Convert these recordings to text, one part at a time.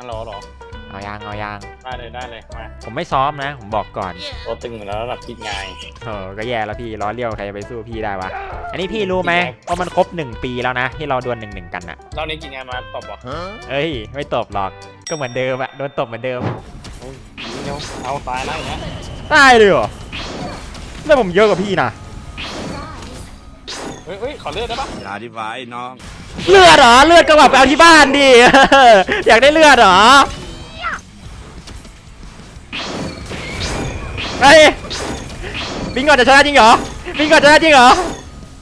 ฮัลโหลเหรอเอายางเอายาง ได้เลยได้เลยมาผมไม่ซ้อมนะ ผมบอกก่อนตัวตึงอยู่แล้วระดับจิตไง เออก็แย่แล้วพี่ล้อเลี้ยวใครจะไปสู้พี่ได้วะ อันนี้พี่รู้ไหม ว่ามันครบ 1 ปีแล้วนะ ที่เราดวลหนึ่งหนึ่งกันอะรอบนี้กินงานมาตบเหรอเอ้ย ไม่ตบหรอกก็เหมือนเดิมอะโดนตบเหมือนเดิมโอ้ยเดี๋ยวเอาตายแล้วอย่างเงี้ยได้เลยเหรอแล้วผมเยอะกว่าพี่นะเฮ้ยเฮ้ยขอเลือดได้ปะอย่าดีไว้น้อง เลือดเหรอเลือดก็แบบไปเอาที่บ้านดิ อยากได้เลือดเหรอไอ้ยบิงก่อนจะชนะจริงเหรอบิงก่อนจะชนะจริงเหรอ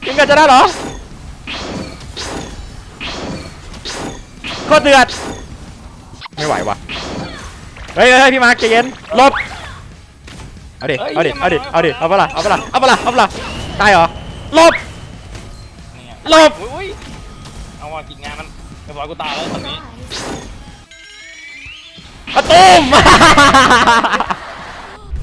บิงก่อนจะชนะเหรอโคตรเดือดไม่ไหววะเฮ้ยเฮ้ยเฮ้ยพี่มาร์คใจเย็นหลบเอาดิเอาดิเอาดิเอาดิเอาเปะล่าเอาเปะล่าเอาเปะล่าเอาเปะล่าตายเหรอหลบนี่ไงหลบ รียบร้อยกูตายแล้วตอนนี้อะตูม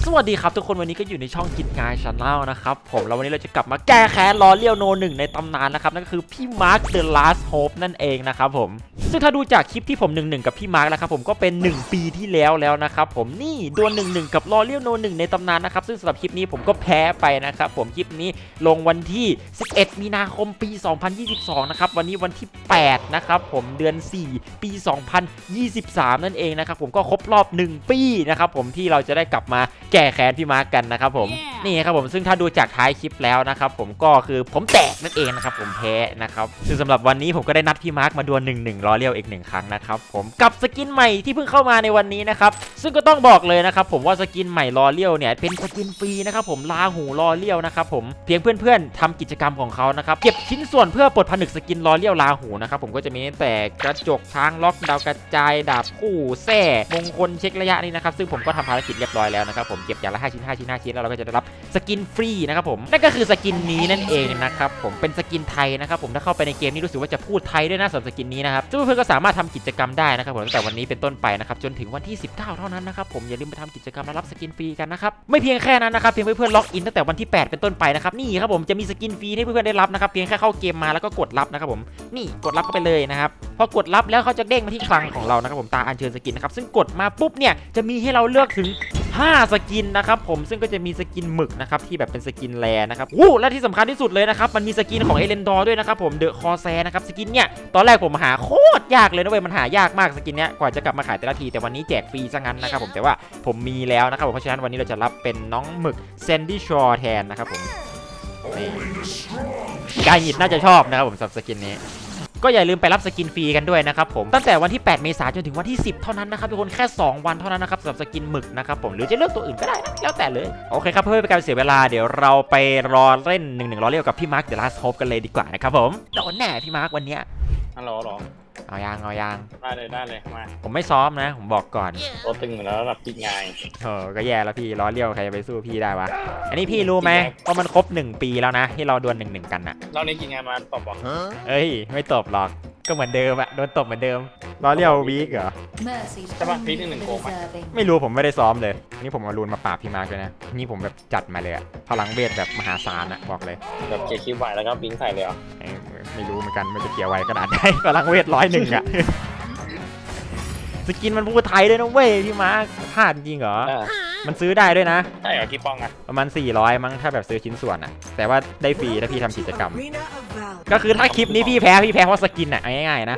สวัสดีครับทุกคนวันนี้ก็อยู่ในช่องกินงานชาแนลนะครับผมแล้ววันนี้เราจะกลับมาแก้แค้นล้อเลี้ยวโนหนึ่งในตำนานนะครับนั่นก็คือพี่มาร์คเดอะลาสโฮปนั่นเองนะครับผมซึ่งถ้าดูจากคลิปที่ผมหนึ่งหนึ่งกับพี่มาร์คนะครับผมก็เป็น 1 ปีที่แล้วแล้วนะครับผมนี่ดวลหนึ่งหนึ่งกับล้อเลี้ยวโนหนึ่งในตำนานนะครับซึ่งสำหรับคลิปนี้ผมก็แพ้ไปนะครับผมคลิปนี้ลงวันที่ 11 มีนาคมปี 2022 นะครับวันนี้วันที่ 8 นะครับผมเดือน 4 ปี 2023 นั่นเองนะครับผมก็ครบรอบ 1 ปีนะครับผมที่เราจะได้กลับมาก้แค้นพี่มาร์กกันนะครับผม Yeah. นี่ครับผมซึ่งถ้าดูจากท้ายคลิปแล้วนะครับผมก็คือผมแตกนั่นเองนะครับผมแพ้นะครับซึ่งสำหรับวันนี้ผมก็ได้นัดพี่มาร์กมาดวล1 1ล้อเลี้ยวอีกหนึ่งครั้งนะครับผมกับสกินใหม่ที่เพิ่งเข้ามาในวันนี้นะครับซึ่งก็ต้องบอกเลยนะครับผมว่าสกินใหม่ล้อเลี้ยวเนี่ยเป็นสกินฟรีนะครับผมลาหูล้อเลี้ยวนะครับผมเพียงเพื่อนๆทำกิจกรรมของเขานะครับเก็บชิ้นส่วนเพื่อปลดผนึกสกินล้อเลี้ยวลาหูนะครับผมก็จะมีตั้งแต่กระจกช้างล็อกดาวกระจายดาบคู่แส้มงคลเช็คระยะนี่นะครับซึ่งผมก็ทำภารกิจเรียบร้อยแล้วนะครับผมเก็บอย่างละ5ชิ้น5ชิ้น5ชิ้นแล้วเราก็จะได้รับสกินฟรีนะครับผมนั่นก็คือสกินนี้นั่นเองนะครับผมเป็นสกินไทยนะครับผมถ้าเข้าไปในเกมนี้รู้สึกว่าจะพูดไทยด้วยนะสำหรับสกินนี้นะครับซึ่งเพื่อนๆก็สามารถทำกิจกรรมได้นะครับผมตั้งแต่วันนี้เป็นต้นไปนะครับจนถึงวันที่ 19 เท่านั้นนะครับผมอย่าลืมไปทำกิจกรรมและรับสกินฟรีกันนะครับไม่เพียงแค่นั้นนะครับเพียงเพื่อนๆล็อกอินตั้งแต่วันที่ 8 เป็นต้นไปนะครับนี่ครับผมจะมีสกินฟรีให้เพื่อนๆได้รับนะครับเพียงแค่เข้าเกมมาแล้วก็กดรับนะครับผมนี่กดรับเข้าไปเลยนะครับพอกดรับแล้วเขาจะเด้งมาที่คลังของเรานะครับผมตาอัญเชิญสกินนะครับซึ่งกดมาปุ๊บเนี่ยจะมีให้เราเลือกถึง 5 สกินนะครับผมซึ่งก็จะมีสกินหมึกนะครับที่แบบเป็นสกินแรนะครับอู้และที่สำคัญที่สุดเลยนะครับมันมีสกินของเอเลนดอร์ด้วยนะครับผมเดอะคอแซนะครับสกินเนี่ยตอนแรกผมหาโคตรยากเลยนะเว้ยมันหายากมากสกินเนี้ยกว่าจะกลับมาขายแต่ละทีแต่วันนี้แจกฟรีซะงั้นนะครับผมแต่ว่าผมมีแล้วนะครับผมเพราะฉะนั้นวันนี้เราจะรับเป็นน้องหมึกเซนดี้ชอร์แทนนะครับผมกายหิดน่าจะชอบนะครับผมสำหรับสกินนี้ ก็อย่าลืมไปรับสกินฟรีกันด้วยนะครับผมตั้งแต่วันที่ 8 เมษายนจนถึงวันที่ 10 เท่านั้นนะครับทุกคนแค่ 2 วันเท่านั้นนะครับสำหรับสกินหมึกนะครับผมหรือจะเลือกตัวอื่นก็ได้นะแล้วแต่เลยโอเคครับเพื่อไม่เป็นการเสียเวลาเดี๋ยวเราไปรอเล่น1นึรอเรียกกับพี่มาร์คเดอะลาสโฮปกันเลยดีกว่านะครับผมโดนแน่พี่มาร์ควันเนี้ยฮัลโหลหรอ เอายางเอายาง ได้เลยได้เลยมาผมไม่ซ้อมนะ ผมบอกก่อนตัวตึงอยู่แล้วระดับจิตไงเออก็แย่แล้วพี่ล้อเลี้ยวใครจะไปสู้พี่ได้วะ อันนี้พี่รู้ไหมว่ามันครบ1ปีแล้วนะ ที่เราดวลหนึ่งหนึ่งกันอะรอบนี้กินงานมาตบเหรอเอ้ย ไม่ตบหรอกก็เหมือนเดิมอะโดนตบเหมือนเดิมล้อเลี้ยววีกเหรอ ใช่ปะพีคหนึ่งหนึ่งโกงไหมไม่รู้ผมไม่ได้ซ้อมเลยนี่ผมเอารูนมาปราบพี่มาร์กเลยนะ นี่ผมแบบจัดมาเลยอะพลังเวทแบบมหาศาลอะบอกเลยแบบเกียร์คิวไหวแล้วก็บิงใส่เลยเหรอเอ้ย ไม่รู้เหมือนกันไม่จะเกี่ยวไว้ขนาดไหนพลังเวทร้อยหนึ่งอะสกินมันพูดไทยด้วยนะเว้ยพี่มาร์กพลาดจริงเหรอ เออมันซื้อได้ด้วยนะ ใช่เหรอกี่ป้องอะประมาณ 400 มั้งถ้าแบบซื้อชิ้นส่วนอะแต่ว่าได้ฟรีถ้าพี่ทำกิจกรรม Arena of Valor. ก็คือถ้าคลิปนี้พี่แพ้พี่แพ้เพราะสกินอะเอาง่ายๆนะ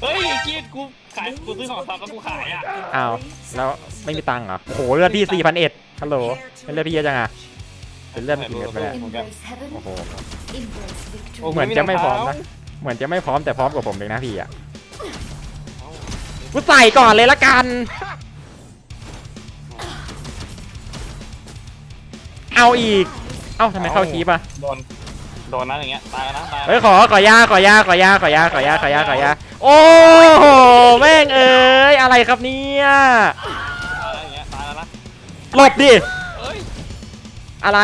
เฮ้ยกีดกูขายกูซื้อของซับแล้วกูขายอะอ้าว แล้วไม่มีตังค์เหรอโอ้โหเลือดพี่4 0 0 1ฮัลโหลเลือดพี่เยอะจังอะเป็นเลือดกี่เม็ดไปแล้ว โอ้โห เหมือนจะไม่พร้อมนะ เหมือนจะไม่พร้อมแต่พร้อมกว่าผมเองนะพี่อะกูใส่ก่อนเลยละกัน เอาอีก เอ้าทำไมเข้าคีปอะ โดน โดนนะอย่างเงี้ย ตายแล้วนะตายเฮ้ยขอขอยาขอยาขอยาขอยาขอยาขอยาขอยาโอ้โหแม่งเอ้ยอะไรครับเนี่ยตายแล้วอย่างเงี้ย ตายแล้วนะหลบดิ เอ้ย อะไร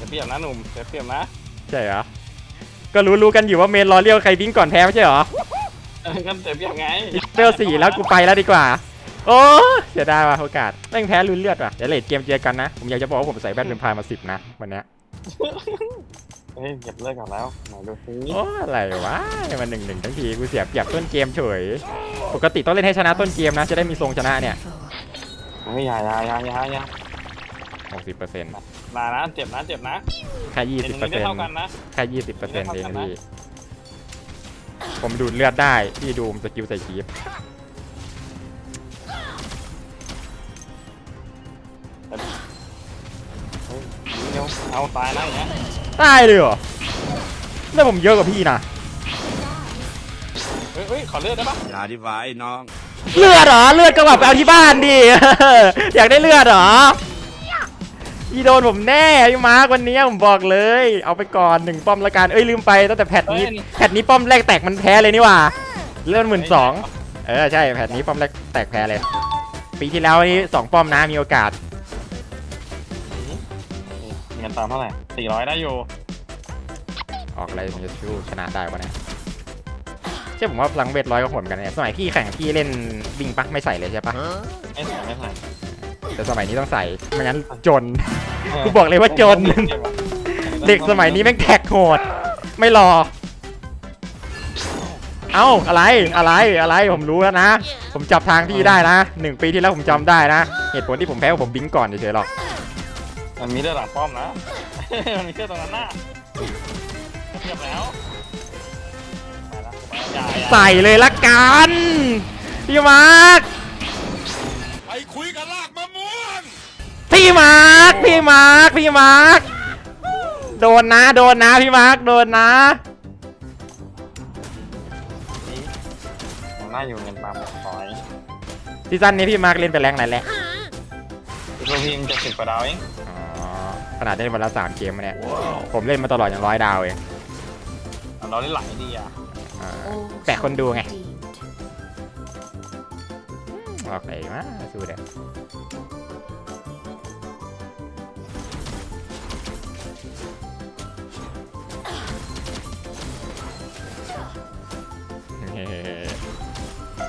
เดี๋ยวเปรียบนะหนุ่มเดี๋ยวเปรียบนะใช่เหรอ ก็รู้รู้ๆกันอยู่ว่าเมนรอเลี้ยวใครบิงก่อนแพ้ไม่ใช่เหรอเออก็เดี๋ยวเปรียบไงเวลสี่แล้วกูไปแล้วดีกว่า โอ้เสียดายว่ะโอกาสแม่งแพ้ลุ้นเลือดว่ะเดี๋ยวเลดเกมเจอกันนะ ผมอยากจะบอกว่าผมใส่แบทเป็นพายมาสิบนะวันเนี้ยเฮ้ยเก็บเลิกก่อนแล้วไหนดูซิโอ้อะไรวะมันหนึ่งหนึ่งทั้งทีกูเสียเปรียบต้นเกมเฉย ปกติต้องเล่นให้ชนะต้นเกมนะจะได้มีทรงชนะเนี่ยเฮ้ยอยาอยาอยาอยาอยา หกสิบเปอร์เซ็นต์มานะเจ็บนะเจ็บนะแค่ยี่เจ็สิบบตเปรองร์นี้เซ็นต์ได้เท่ากันนะแค่ยี่สิบเปอร์เซ็นต์เองพี่ ผมดูดเลือดได้ พี่ดูมสกิลใส่คีฟเฮ้ยเดี๋ยวเอาตายนะอย่างเงี้ยตายเลยเหรอเลือดผมเยอะกว่าพี่นะเฮ้ยเฮ้ยขอเลือดได้ปะอย่าดีไว้น้อง เลือดเหรอ เลือดก็แบบไปเอาที่บ้านดิ อยากได้เลือดเหรอ อีโดนผมแน่พี่มาร์ควันนี้ผมบอกเลย เอาไปก่อนหนึ่งป้อมละกันเอ้ยลืมไปตั้งแต่แพทนี้แพทนี้ป้อมแรกแตกมันแพ้เลยนี่หว่าเลือดหมื่นสองเออใช่แพทนี้ป้อมแรกแตกแพ้เลย ปีที่แล้วนี่สองป้อมนะมีโอกาสเงินตามเท่าไหร่สี่ร้อยได้อยู่ ออกอะไรมันจะชู้ชนะได้วะเนี่ยใช่ผมว่าพลังเวทร้อยก็โหดเหมือนกันเนี่ยสมัยพี่แข่งพี่เล่นบิงปักไม่ใส่เลยใช่ปะไม่ใส่ไม่ใส่ แต่สมัยนี้ต้องใส่ไม่งั้นจน กูบอกเลยว่าจน เด็กสมัยนี้แม่งแท็กโหด ไม่รอ เอ้าอะไรอะไรอะไรผมรู้แล้วนะ ผมจับทางพี่ได้นะหนึ่งปีที่แล้วผมจำได้นะ เหตุผลที่ผมแพ้เพราะผมบิงก่อนเฉยๆหรอกมันมีเลือดหลังป้อมนะ มันมีเลือดตรงนั้นน่ะเทียบแล้วไปละอย่าอย่าใส่เลยละกันพี่มาร์ค พี่มาร์คพี่มาร์คพี่มาร์คโดนนะ โดนนะพี่มาร์คโดนนะผมน่าอยู่เงินตามถอยซีซั่นนี้พี่มาร์คเล่นไปแรงไหนแหละตัวพีมจะสิบกว่าดาวเองอ๋อขนาดเล่นวันละสามเกมมาเนี่ยผมเล่นมาตลอดอย่างร้อยดาวเองเราได้หลายดีอะอ่าแปะคนดูไงบอกเลยว่าสู้เด้อ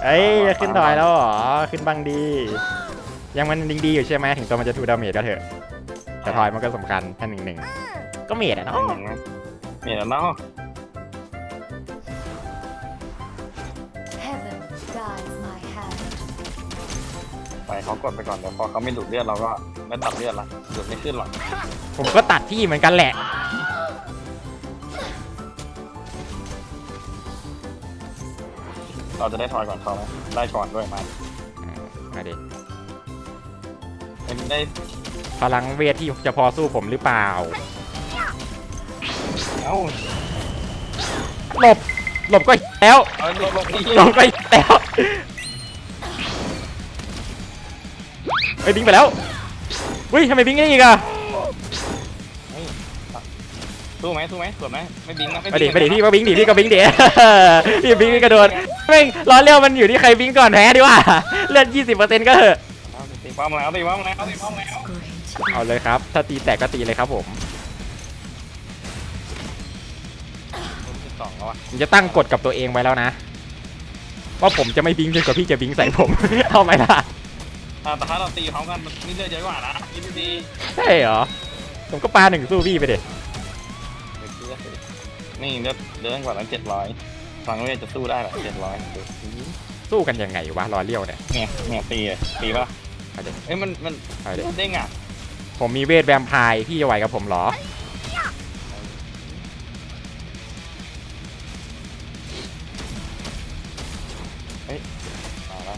เอ้ยจะขึ้นดอยแล้วเหรอ ขึ้นบังดี ยังมันดิงดีอยู่ใช่ไหมถึงตัวมันจะทูดาเมจก็เถอะ แต่ทอยมันก็สำคัญแค่หนึ่งหนึ่งก็เมจอะเนาะหนึ่งนะมีแล้วเนาะ Heaven guides my hand. ไปเขากดไปก่อนเดี๋ยวพอเขาไม่ดูดเลือดเราก็ไม่ตัดเลือดละดูดไม่ขึ้นหรอกผมก็ตัดที่เหมือนกันแหละ เราจะได้ถอยก่อนเขาไหมได้ก่อนด้วยมามาดิเป็นได้พลังเวทที่จะพอสู้ผมหรือเปล่า เอ้าหลบ หลบก็แล้ว เอาลบลบอีกหลบก็แล้วไอ้ยบิงไปแล้วอุ้ยทำไมบิงได้อีกอะ สู้ไหมสู้ไหมสวนไหมไม่บิงนะมาดิงมาดินะพี่ก็บิงดิพี่ก็บิงดิ พี่บิงพี่กระโดดแม่งล้อเลี้ยวมันอยู่ที่ใครบิงก่อนแพ้ดีกว่าเลือด20%ก็เถอะเอาตีป้อมแล้วตีป้อมแล้วตีป้อมแล้ว Great. เอาเลยครับ ถ้าตีแตกก็ตีเลยครับผมสิบสองแล้วอะผมจะตั้งกฎกับตัวเองไว้แล้วนะ ว่าผมจะไม่บิงจนกว่าพี่จะบิงใส่ผม เอาไหมล่ะอ่าแต่ถ้าเราตีพร้อมกันมันมีเลือดเยอะกว่านะยี่สิบดีใช่เหรอผมก็ปาหนึ่งสู้พี่ไปเด็ นี่เลือดเลือดกว่านั้นเจ็ดร้อยฟังเวทจะสู้ได้เหรอเจ็ดร้อยสู้กันยังไงวะรอเลี้ยวเนี่ยเนี่ยเนี่ยตีเลยตีป่ะเอาดิเอ้ยมันมันเอาดิมันเด้งอะผมมีเวทแวมไพร์พี่จะไหวกับผมเหรอมาแล้ว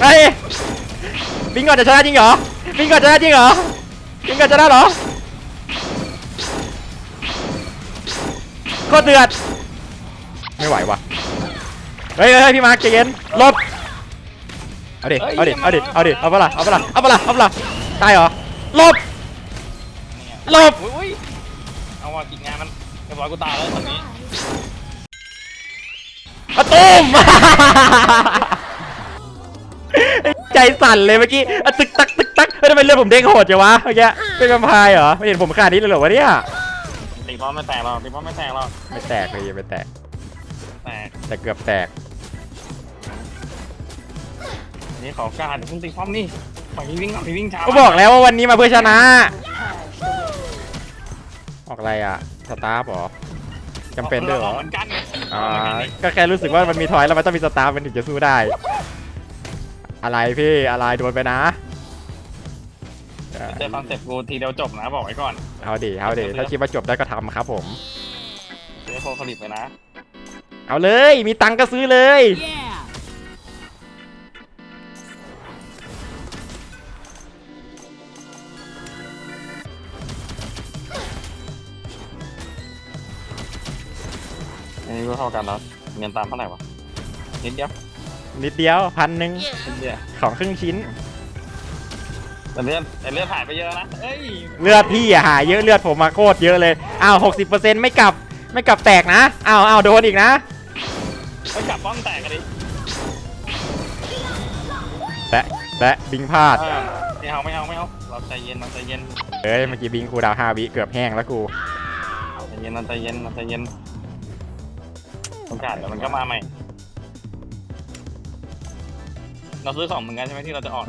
เฮ้ยบิงก่อนจะชนะจริงเหรอบิงก่อนจะชนะจริงเหรอ บิงก่อนจะชนะเหรอโคตรเดือด ไม่ไหววะเฮ้ยเฮ้ยเฮ้ยพี่มาร์คใจเย็นหลบเอาดิเอาดิเอาดิเอาดิเอาปะล่ะเอาปะล่ะเอาปะล่ะเอาปะล่ะตายเหรอหลบ เนี่ยหลบ อุ้ยอุ้ยเอาว่ากินงานมันเรียบร้อยกูตายแล้วตอนนี้อะตูม ใจสั่นเลยเมื่อกี้อะตึกตักตึก ตักเฮ้ยทำไมเลือดผมเด้งโหดจังวะเมื่อกี้เป็นแวมไพร์เหรอไม่เห็นผมขนาดนี้เลยเหรอวะเนี่ยตีป้อมไม่แตกหรอกตีป้อมไม่แตกหรอกไม่แตกเลยยังไม่แตกแตกแต่เกือบแตกนี่ขอการเพิ่งตีป้อมนี่ปล่อยพี่วิ่งก่อนพี่วิ่งช้าก็บอกแล้วว่าวันนี้มาเพื่อชนะ Purge the wicked. ออกอะไรอะสตาร์ฟเหรอจำเป็นด้วยเหรอเหมือนกันไงอ่าก็แค่รู้สึกว่ามันมีทอยแล้วมันต้องมีสตาร์ฟมันถึงจะสู้ได้ อะไรพี่อะไรโดนไปนะ เจอคอนเซ็ปต์กูทีเดียวจบนะบอกไว้ก่อนเอาดิเอาดิถ้าคิดว่าจบได้ก็ทำครับผม เจอโคคลิปไปนะเอาเลย มีตังค์ก็ซื้อเลย อันนี้ก็เท่ากันแล้วเงินตามเท่าไหร่วะนิดเดียวนิดเดียวพันหนึ่งนิดเดียวของครึ่งชิ้น แต่เลือดแต่เลือดหายไปเยอะนะเอ้ยเลือดพี่อะหาเยอะเลือดผมมาโคตรเยอะเลยอ้าวหกสิบเปอร์เซ็นต์ไม่กลับไม่กลับแตกนะอ้าวอ้าวโดนอีกนะไปกลับป้อมแตกกันดิแตะแตะบิงพลาดเออไม่เอาไม่เอาไม่เอาเราใจเย็นเราใจเย็นเอ้ยเมื่อกี้บิงคูลดาวน์ห้าวิเกือบแห้งแล้วกูใจเย็นเราใจเย็นเราใจเย็นโอกาสเดี๋ยวมันก็มาใหม่ เราซื้อของเหมือนกันใช่ไหมที่เราจะออก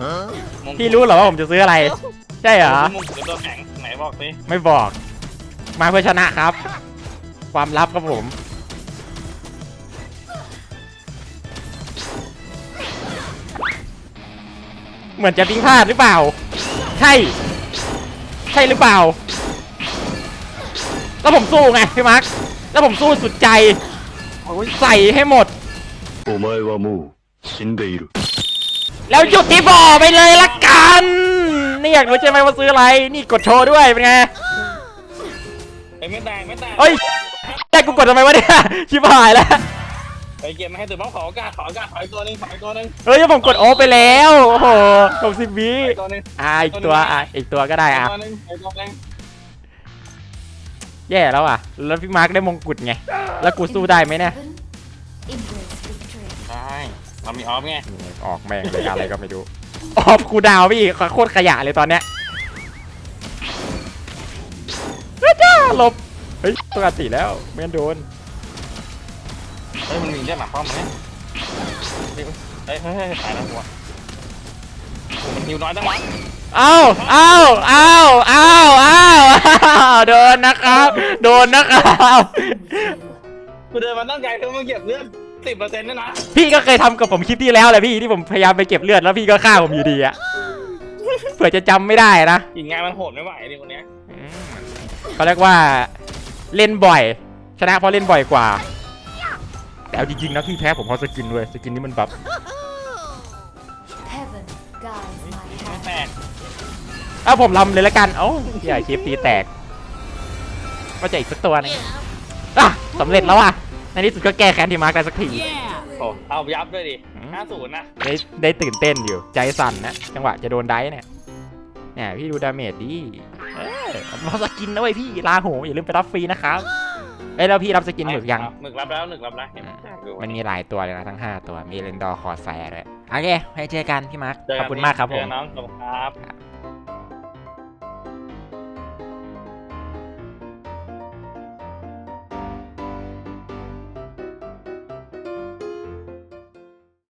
มงกุฎ พี่รู้เหรอว่าผมจะซื้ออะไร ใช่เหรอ มงกุฎหรือตัวแข็งไหนบอกสิ ไม่บอก มาเพื่อชนะครับ ความลับครับผม เหมือนจะบิงพลาดหรือเปล่า ใช่ ใช่หรือเปล่า แล้วผมสู้ไงพี่มาร์คแล้วผมสู้สุดใจ ใส่ให้หมด お前はもう死んでいる แล้วหยุดที่บ่อไปเลยละกัน นี่อยากรู้ใช่ไหมว่าซื้ออะไร นี่กดโชว์ด้วยเป็นไงเอ้ยไม่แตกไม่แตกเฮ้ยแต่กูกดทำไมวะเนี่ย ชิบหายแล้ว ไปเกมไม่ให้ตื่นบ้างขอโอกาสขอโอกาสขออีกตัวหนึงขออีกตัวหนึงเฮ้ยผมกดโอฟไปแล้ว โอ้โหหกสิบวิขออีกตัวหนึงอ่าอีกตัวอะอีกตัวก็ได้ขออะอีกตัวหนึงขออีกตัวหนึงแย่แล้วอะ แล้วพี่มาร์คได้มงกุฎไง แล้วกูสู้ได้ไหมเนี่ย Embrace victory. ได้ เรามีออฟไงออกแม่งเลยอะไรก็ไม่รู้ออฟกูดาวพี่โคตรขยะเลยตอนเนี้ยเฮ้ยจ้าหลบ เฮ้ยปกติแล้วไม่งั้นโดน เฮ้ยมันมีเรื่องหนักป้อมไหมเฮ้ยเฮ้ยเฮ้ยตายแล้วหัวโอ้มันหิวน้อยจังวะเอ้าเอ้าเอ้าเอ้าเอ้าอ้าวโดนนะครับ โดนนะครับ กูเดินมาตั้งใจเพื่อมาเก็บเลือด สิบเปอร์เซ็นต์ด้วยนะพี่ก็เคยทำกับผมคลิปที่แล้วแหละพี่ที่ผมพยายามไปเก็บเลือดแล้วพี่ก็ฆ่าผมอยู่ดีอะเผื่อจะจำไม่ได้นะ อีกงานมันโหดไม่ไหวดิคนเนี้ยอืมเขาเรียกว่าเล่นบ่อย ชนะเพราะเล่นบ่อยกว่า แต่เอาจริงๆนะพี่แพ้ผมเพราะสกินด้วยสกินนี้มันแบบ Heaven guides my ไม่ hand. แตกเอาผมลำเลยละกันเอ้าอย่าคลิปตีแตกว่าจะอีกสักตัวหนึงอะสำเร็จแล้วอะ ในที่สุดก็แก้แค้นที่มาร์กได้สักที โอ้เอายับด้วยดิอืม ห้าศูนย์นะได้ได้ตื่นเต้นอยู่ ใจสั่นนะ จังหวะจะโดนได้เนี่ยเนี่ยพี่ดูดาเมจดิเออมาสกินนะเว้ยพี่ลาโหอย่าลืมไปรับฟรีนะครับเอ้ยแล้วพี่รับสกินหมึกยัง หมึกรับแล้วหมึกรับแล้วเห็นไหมดูมันมีหลายตัวเลยนะทั้ง 5 ตัวมีเลนดอร์คอร์แซร์ด้วยโอเคไว้เจอกันพี่มาร์คเจขอบคุณมากครับผเจม อน้องขอบคุณครับครับ